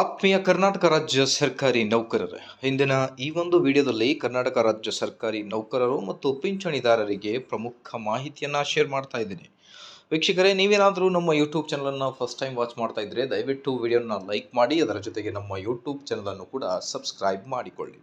ಆತ್ಮೀಯ ಕರ್ನಾಟಕ ರಾಜ್ಯ ಸರ್ಕಾರಿ ನೌಕರರ, ಇಂದಿನ ಈ ಒಂದು ವಿಡಿಯೋದಲ್ಲಿ ಕರ್ನಾಟಕ ರಾಜ್ಯ ಸರ್ಕಾರಿ ನೌಕರರು ಮತ್ತು ಪಿಂಚಣಿದಾರರಿಗೆ ಪ್ರಮುಖ ಮಾಹಿತಿಯನ್ನು ಶೇರ್ ಮಾಡ್ತಾ ಇದ್ದೀನಿ. ವೀಕ್ಷಕರೇ, ನೀವೇನಾದರೂ ನಮ್ಮ ಯೂಟ್ಯೂಬ್ ಚಾನಲನ್ನು ಫಸ್ಟ್ ಟೈಮ್ ವಾಚ್ ಮಾಡ್ತಾ ಇದ್ದರೆ ದಯವಿಟ್ಟು ವಿಡಿಯೋನ ಲೈಕ್ ಮಾಡಿ, ಅದರ ಜೊತೆಗೆ ನಮ್ಮ ಯೂಟ್ಯೂಬ್ ಚಾನಲನ್ನು ಕೂಡ ಸಬ್ಸ್ಕ್ರೈಬ್ ಮಾಡಿಕೊಳ್ಳಿ.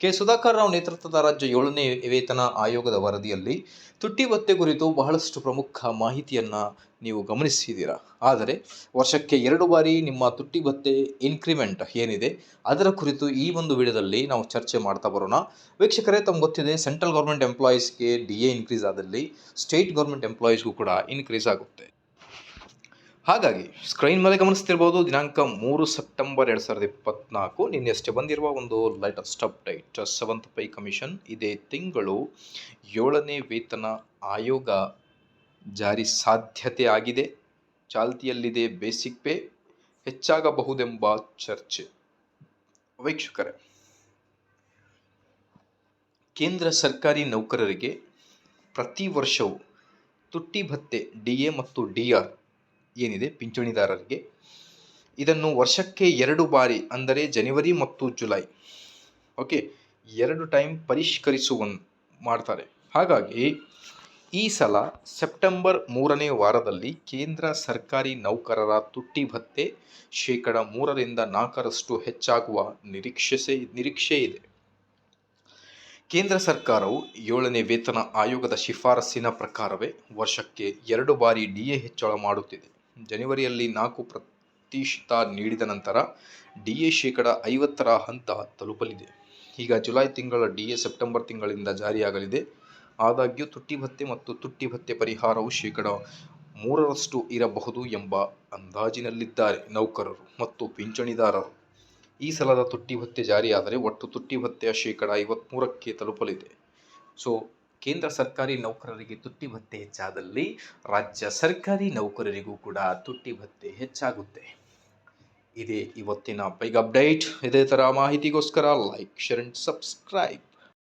ಕೆ. ಸುಧಾಕರ್ ರಾವ್ ನೇತೃತ್ವದ ರಾಜ್ಯ ಏಳನೇ ವೇತನ ಆಯೋಗದ ವರದಿಯಲ್ಲಿ ತುಟ್ಟಿ ಭತ್ತೆ ಕುರಿತು ಬಹಳಷ್ಟು ಪ್ರಮುಖ ಮಾಹಿತಿಯನ್ನು ನೀವು ಗಮನಿಸಿದ್ದೀರಾ. ಆದರೆ ವರ್ಷಕ್ಕೆ ಎರಡು ಬಾರಿ ನಿಮ್ಮ ತುಟ್ಟಿ ಭತ್ತೆ ಇನ್ಕ್ರಿಮೆಂಟ್ ಏನಿದೆ, ಅದರ ಕುರಿತು ಈ ಒಂದು ವಿಡಿಯೋದಲ್ಲಿ ನಾವು ಚರ್ಚೆ ಮಾಡ್ತಾ ಬರೋಣ. ವೀಕ್ಷಕರೇ, ತಮ್ಗೆ ಗೊತ್ತಿದೆ, ಸೆಂಟ್ರಲ್ ಗೌರ್ಮೆಂಟ್ ಎಂಪ್ಲಾಯೀಸ್ಗೆ ಡಿ ಎ ಇನ್ಕ್ರೀಸ್ ಆದಲ್ಲಿ ಸ್ಟೇಟ್ ಗೌರ್ಮೆಂಟ್ ಎಂಪ್ಲಾಯೀಸ್ಗೂ ಕೂಡ ಇನ್ಕ್ರೀಸ್ ಆಗುತ್ತೆ. ಹಾಗಾಗಿ ಸ್ಕ್ರೀನ್ ಮೇಲೆ ಗಮನಿಸ್ತಿರ್ಬೋದು, ದಿನಾಂಕ ಮೂರು ಸೆಪ್ಟೆಂಬರ್ ಎರಡು ಸಾವಿರದ ಇಪ್ಪತ್ನಾಲ್ಕು. ನಿನ್ನೆಷ್ಟೇ ಬಂದಿರುವ ಒಂದು ಲೇಟೆಸ್ಟ್ ಡೈಟ್ ಸೆವೆಂತ್ ಪೈ ಕಮಿಷನ್ ಇದೇ ತಿಂಗಳು ಏಳನೇ ವೇತನ ಆಯೋಗ ಜಾರಿ ಸಾಧ್ಯತೆ ಆಗಿದೆ. ಚಾಲ್ತಿಯಲ್ಲಿದೆ ಬೇಸಿಕ್ ಪೇ ಹೆಚ್ಚಾಗಬಹುದೆಂಬ ಚರ್ಚೆ. ವೀಕ್ಷಕರೇ, ಕೇಂದ್ರ ಸರ್ಕಾರಿ ನೌಕರರಿಗೆ ಪ್ರತಿ ವರ್ಷವೂ ತುಟ್ಟಿ ಭತ್ತೆ ಡಿ ಎ ಮತ್ತು ಡಿ ಆರ್ ಏನಿದೆ? ಪಿಂಚಣಿದಾರರಿಗೆ. ಇದನ್ನು ವರ್ಷಕ್ಕೆ ಎರಡು ಬಾರಿ, ಅಂದರೆ ಜನವರಿ ಮತ್ತು ಜುಲೈ. ಓಕೆ? ಎರಡು ಟೈಮ್ ಪರಿಷ್ಕರಿಸುವ ಮಾಡ್ತಾರೆ. ಹಾಗಾಗಿ, ಈ ಸಲ ಸೆಪ್ಟೆಂಬರ್ ಮೂರನೇ ವಾರದಲ್ಲಿ ಕೇಂದ್ರ ಸರ್ಕಾರಿ ನೌಕರರ ತುಟ್ಟಿ ಭತ್ಯೆ ಶೇಕಡ ಮೂರರಿಂದ ನಾಲ್ಕರಷ್ಟು ಹೆಚ್ಚಾಗುವ ನಿರೀಕ್ಷೆ ನಿರೀಕ್ಷೆ ಇದೆ. ಕೇಂದ್ರ ಸರ್ಕಾರವು ಏಳನೇ ವೇತನ ಆಯೋಗದ ಶಿಫಾರಸ್ಸಿನ ಪ್ರಕಾರವೇ ವರ್ಷಕ್ಕೆ ಎರಡು ಬಾರಿ ಡಿಎ ಹೆಚ್ಚಳ ಮಾಡುತ್ತಿದೆ. ಜನವರಿಯಲ್ಲಿ ನಾಲ್ಕು ಪ್ರತಿಶತ ನೀಡಿದ ನಂತರ ಡಿ ಎ ಶೇಕಡ ಐವತ್ತರ ಹಂತ ತಲುಪಲಿದೆ. ಈಗ ಜುಲೈ ತಿಂಗಳ ಡಿ ಎ ಸೆಪ್ಟೆಂಬರ್ ತಿಂಗಳಿಂದ ಜಾರಿಯಾಗಲಿದೆ. ಆದಾಗ್ಯೂ ತುಟ್ಟಿ ಭತ್ಯೆ ಮತ್ತು ತುಟ್ಟಿ ಭತ್ಯೆ ಪರಿಹಾರವು ಶೇಕಡ ಮೂರರಷ್ಟು ಇರಬಹುದು ಎಂಬ ಅಂದಾಜಿನಲ್ಲಿದ್ದಾರೆ ನೌಕರರು ಮತ್ತು ಪಿಂಚಣಿದಾರರು. ಈ ಸಲದ ತುಟ್ಟಿ ಭತ್ಯೆ ಜಾರಿಯಾದರೆ ಒಟ್ಟು ತುಟ್ಟಿ ಭತ್ಯೆಯ ಶೇಕಡ ಐವತ್ತ್ಮೂರಕ್ಕೆ ತಲುಪಲಿದೆ. ಸೊ ಕೇಂದ್ರ ಸರ್ಕಾರಿ ನೌಕರರಿಗೆ ತುಟ್ಟಿ ಭತ್ಯೆ ಹೆಚ್ಚಾದಲ್ಲಿ ರಾಜ್ಯ ಸರ್ಕಾರಿ ನೌಕರರಿಗೂ ಕೂಡ ತುಟ್ಟಿ ಭತ್ಯೆ ಹೆಚ್ಚಾಗುತ್ತೆ. ಇದೇ ಇವತ್ತಿನ ಬೈಗ್ ಅಪ್ಡೇಟ್ ಇದೇ ಥರ ಮಾಹಿತಿಗೋಸ್ಕರ ಲೈಕ್ ಶೇರ್ ಅಂಡ್ ಸಬ್ಸ್ಕ್ರೈಬ್